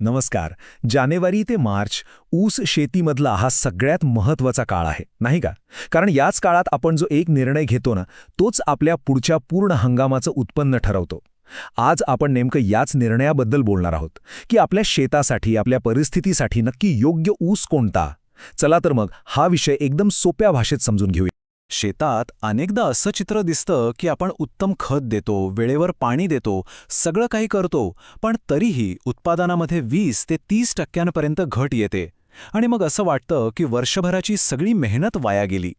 नमस्कार. जानेवारी ते मार्च ऊस शेतीमधला हा सगळ्यात महत्त्वाचा काळ आहे नाही का? कारण याच काळात आपण जो एक निर्णय घेतो ना तोच आपल्या पुढच्या पूर्ण हंगामाचं उत्पन्न ठरवतो. आज आपण नेमकं याच निर्णयाबद्दल बोलणार आहोत की आपल्या शेतासाठी आपल्या परिस्थितीसाठी नक्की योग्य ऊस कोणता? चला तर मग हा विषय एकदम सोप्या भाषेत समजून घेऊया. शेतात अनेकदा असं चित्र दिसतं की आपण उत्तम खत देतो वेळेवर पाणी देतो सगळं काही करतो पण तरीही उत्पादनामध्ये वीस ते तीस टक्क्यांपर्यंत घट येते. आणि मग असं वाटतं की वर्षभराची सगळी मेहनत वाया गेली.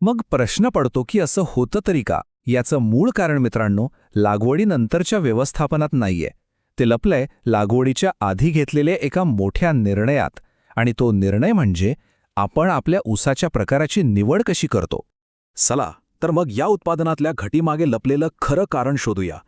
मग प्रश्न पडतो की असं होतं तरी का? याचं मूळ कारण मित्रांनो लागवडीनंतरच्या व्यवस्थापनात नाहीये. ते लपलंय लागवडीच्या आधी घेतलेल्या एका मोठ्या निर्णयात. आणि तो निर्णय म्हणजे आपण आपल्या ऊसाच्या प्रकाराची निवड कशी करतो. चला तर मग या उत्पादनातल्या घटीमागे लपलेलं खरं कारण शोधूया.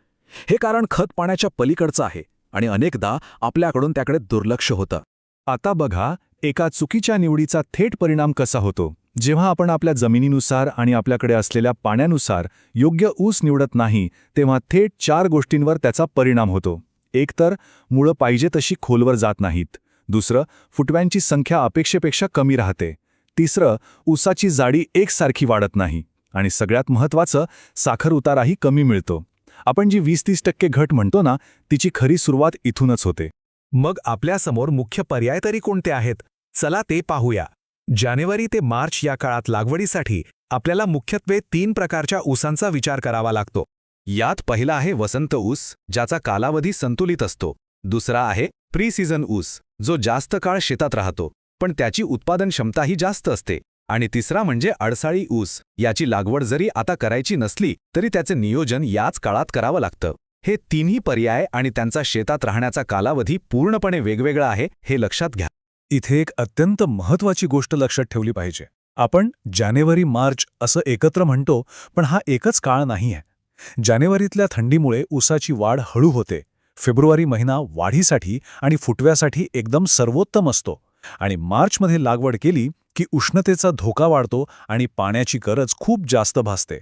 हे कारण खत पाण्याच्या पलीकडचं आहे आणि अनेकदा आपल्याकडून त्याकडे दुर्लक्ष होतं. आता बघा एका चुकीच्या निवडीचा थेट परिणाम कसा होतो. जेव्हा आपण आपल्या जमिनीनुसार आणि आपल्याकडे असलेल्या पाण्यानुसार योग्य ऊस निवडत नाही तेव्हा थेट चार गोष्टींवर त्याचा परिणाम होतो. एकतर मुळं पाहिजे तशी खोलवर जात नाहीत. दुसरं फुटव्यांची संख्या अपेक्षेपेक्षा कमी राहते. तिसरं ऊसाची जाडी एकसारखी वाढत नाही आणि सगळ्यात महत्त्वाचं साखर उताराही कमी मिळतो. आपण जी वीस तीस टक्के घट म्हणतो ना तिची खरी सुरुवात इथूनच होते. मग आपल्यासमोर मुख्य पर्याय तरी कोणते आहेत? चला ते पाहूया. जानेवारी ते मार्च या काळात लागवडीसाठी आपल्याला मुख्यत्वे तीन प्रकारच्या ऊसांचा विचार करावा लागतो. यात पहिला आहे वसंत ऊस ज्याचा कालावधी संतुलित असतो. दुसरा आहे प्री सीझन ऊस जो जास्त काळ शेतात राहतो. पण त्याची उत्पादन क्षमताही जास्त असते. आणि तिसरा म्हणजे अडसाळी ऊस. याची लागवड जरी आता करायची नसली तरी त्याचे नियोजन याच काळात करावं लागतं. हे तिन्ही पर्याय आणि त्यांचा शेतात राहण्याचा कालावधी पूर्णपणे वेगवेगळा आहे हे लक्षात घ्या. इथे एक अत्यंत महत्वाची गोष्ट लक्षात ठेवली पाहिजे. आपण जानेवारी मार्च असं एकत्र म्हणतो पण हा एकच काळ नाहीये जानेवारीतल्या थंडीमुळे ऊसाची वाढ हळू होते. फेब्रुवारी महिना वाढीसाठी आणि फुटव्यासाठी एकदम सर्वोत्तम असतो. आणि मार्चमध्ये लागवड केली की उष्णतेचा धोका वाढतो आणि पाण्याची गरज खूप जास्त भासते.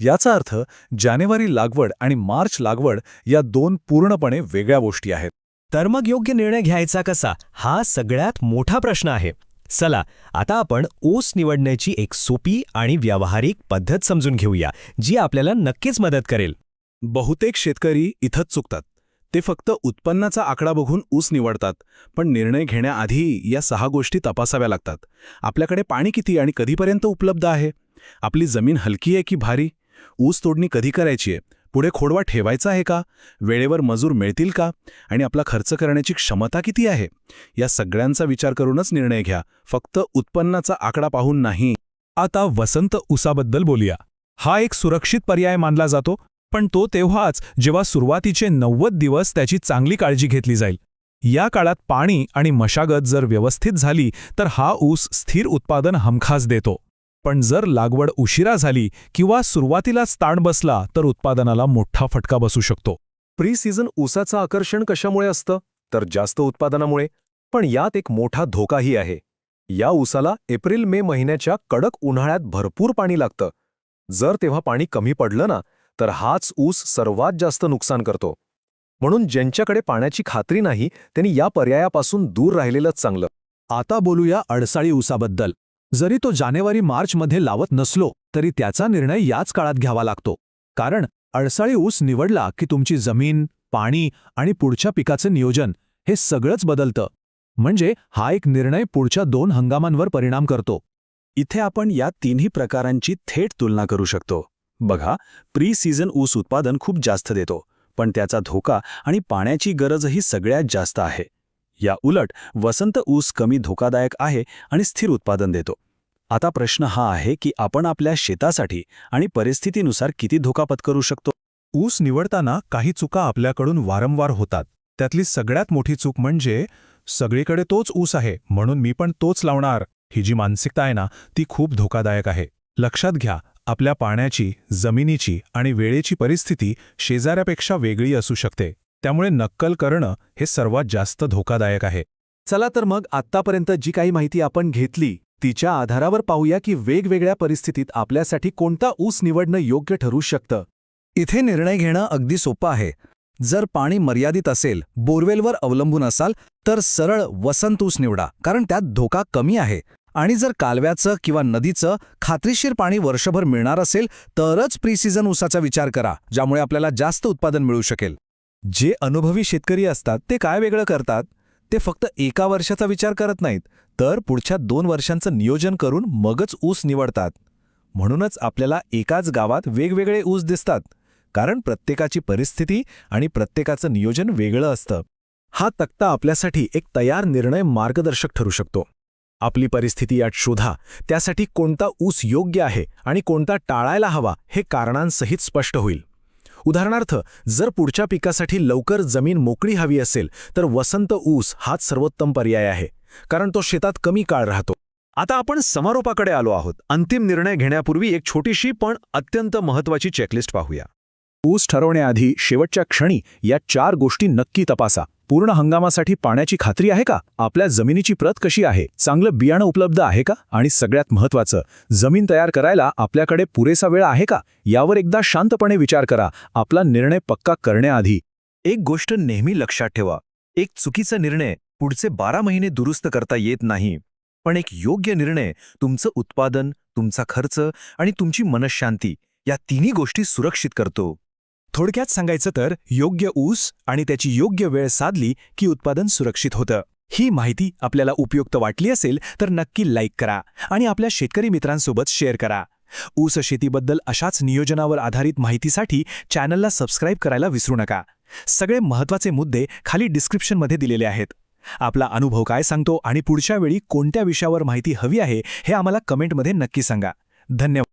याचा अर्थ जानेवारी लागवड आणि मार्च लागवड या दोन पूर्णपणे वेगळ्या गोष्टी आहेत. तर मग योग्य निर्णय घ्यायचा कसा? हा सगळ्यात मोठा प्रश्न आहे. चला आता आपण ऊस निवडण्याची एक सोपी आणि व्यावहारिक पद्धत समजून घेऊया जी आपल्याला नक्कीच मदत करेल. बहुतेक शेतकरी इथंच चुकतात. ते फक्त उत्पन्नाचा आकडा बघून ऊस निवडतात पण निर्णय घेण्याआधी या सहा गोष्टी तपासाव्या लागतात. आपल्याकडे पाणी किती आणि कधीपर्यंत उपलब्ध आहे? आपली जमीन हलकी आहे की भारी? ऊस तोडणी कधी करायची आहे? पुढे खोडवा ठेवायचा आहे का? वेळेवर मजूर मिळतील का? आणि आपला खर्च करण्याची क्षमता किती आहे? या सगळ्यांचा विचार करूनच निर्णय घ्या. फक्त उत्पन्नाचा आकडा पाहून नाही. आता वसंत ऊसाबद्दल बोलूया. हा एक सुरक्षित पर्याय मानला जातो पण तो तेव्हाच जेव्हा सुरुवातीचे नव्वद दिवस त्याची चांगली काळजी घेतली जाईल. या काळात पाणी आणि मशागत जर व्यवस्थित झाली तर हा ऊस स्थिर उत्पादन हमखास देतो. पण जर लागवड उशिरा झाली किंवा सुरुवातीलाच ताण बसला तर उत्पादनाला मोठा फटका बसू शकतो. प्री सीझन ऊसाचं आकर्षण कशामुळे असतं? तर जास्त उत्पादनामुळे. पण यात एक मोठा धोकाही आहे. या ऊसाला एप्रिल मे महिन्याच्या कडक उन्हाळ्यात भरपूर पाणी लागतं. जर तेव्हा पाणी कमी पडलं ना तर हाच ऊस सर्वात जास्त नुकसान करतो. म्हणून ज्यांच्याकडे पाण्याची खात्री नाही त्यांनी या पर्यायापासून दूर राहिलेलंच चांगलं. आता बोलूया अडसाळी ऊसाबद्दल. जरी तो जानेवारी मार्चमध्ये लावत नसलो तरी त्याचा निर्णय याच काळात घ्यावा लागतो. कारण अडसाळी ऊस निवडला की तुमची जमीन पाणी आणि पुढच्या पिकाचं नियोजन हे सगळंच बदलतं. म्हणजे हा एक निर्णय पुढच्या दोन हंगामांवर परिणाम करतो. इथे आपण या तिन्ही प्रकारांची थेट तुलना करू शकतो. बघा प्री सीझन ऊस उत्पादन खूप जास्त देतो पण त्याचा धोका आणि पाण्याची गरजही सगळ्यात जास्त आहे. या उलट वसंत ऊस कमी धोकादायक आहे आणि स्थिर उत्पादन देतो. आता प्रश्न हा आहे की आपण आपल्या शेतासाठी आणि परिस्थितीनुसार किती धोका पत्करू शकतो? ऊस निवडताना काही चुका आपल्याकडून वारंवार होतात. त्यातली सगळ्यात मोठी चूक म्हणजे सगळीकडे तोच ऊस आहे म्हणून मी पण तोच लावणार. ही जी मानसिकता आहे ना ती खूप धोकादायक आहे. लक्षात घ्या आपल्या पाण्याची जमिनीची आणि वेळेची परिस्थिती शेजाऱ्यापेक्षा वेगळी असू शकते. त्यामुळे नक्कल करणं हे सर्वात जास्त धोकादायक आहे. चला तर मग आत्तापर्यंत जी काही माहिती आपण घेतली तिच्या आधारावर पाहूया की वेगवेगळ्या परिस्थितीत आपल्यासाठी कोणता ऊस निवडणं योग्य ठरू शकतं. इथे निर्णय घेणं अगदी सोपं आहे. जर पाणी मर्यादित असेल बोरवेलवर अवलंबून असाल तर सरळ वसंत ऊस निवडा कारण त्यात धोका कमी आहे. आणि जर कालव्याचं किंवा नदीचं खात्रीशीर पाणी वर्षभर मिळणार असेल तरच प्रीसीझन ऊसाचा विचार करा ज्यामुळे आपल्याला जास्त उत्पादन मिळू शकेल. जे अनुभवी शेतकरी असतात ते काय वेगळं करतात? ते फक्त एका वर्षाचा विचार करत नाहीत तर पुढच्या दोन वर्षांचं नियोजन करून मगच ऊस निवडतात. म्हणूनच आपल्याला एकाच गावात वेगवेगळे ऊस दिसतात कारण प्रत्येकाची परिस्थिती आणि प्रत्येकाचं नियोजन वेगळं असतं. हा तक्ता आपल्यासाठी एक तयार निर्णय मार्गदर्शक ठरू शकतो. आपली परिस्थिती यात शोधा. त्यासाठी कोणता ऊस योग्य आहे आणि कोणता टाळायला हवा हे कारणांसहित स्पष्ट होईल. उदाहरणार्थ जर पुढच्या पिकासाठी लवकर जमीन मोकळी हवी असेल तर वसंत ऊस हाच सर्वोत्तम पर्याय आहे कारण तो शेतात कमी काळ राहतो. आता आपण समारोपाकडे आलो आहोत. अंतिम निर्णय घेण्यापूर्वी एक छोटीशी पण अत्यंत महत्वाची चेकलिस्ट पाहूया. ऊस ठरवण्याआधी शेवटच्या क्षणी या चार गोष्टी नक्की तपासा. पूर्ण हंगामासाठी पाण्याची खात्री आहे का? आपल्या जमिनीची प्रत कशी आहे? चांगलं बियाणं उपलब्ध आहे का? आणि सगळ्यात महत्त्वाचं जमीन तयार करायला आपल्याकडे पुरेसा वेळ आहे का? यावर एकदा शांतपणे विचार करा. आपला निर्णय पक्का करण्याआधी एक गोष्ट नेहमी लक्षात ठेवा. एक चुकीचा निर्णय पुढचे बारा महिने दुरुस्त करता येत नाही. पण एक योग्य निर्णय तुमचं उत्पादन तुमचा खर्च आणि तुमची मनशांती या तिन्ही गोष्टी सुरक्षित करतो. थोडक्यात सांगायचं तर योग्य ऊस आणि त्याची योग्य वेळ साधली की उत्पादन सुरक्षित होतं. ही माहिती आपल्याला उपयुक्त वाटली असेल तर नक्की लाईक करा आणि आपल्या शेतकरी मित्रांसोबत शेअर करा. ऊस शेतीबद्दल अशाच नियोजनावर आधारित माहितीसाठी चॅनलला सबस्क्राईब करायला विसरू नका. सगळे महत्त्वाचे मुद्दे खाली डिस्क्रिप्शनमध्ये दिलेले आहेत. आपला अनुभव काय सांगतो आणि पुढच्या वेळी कोणत्या विषयावर माहिती हवी आहे हे आम्हाला कमेंटमध्ये नक्की सांगा. धन्यवाद.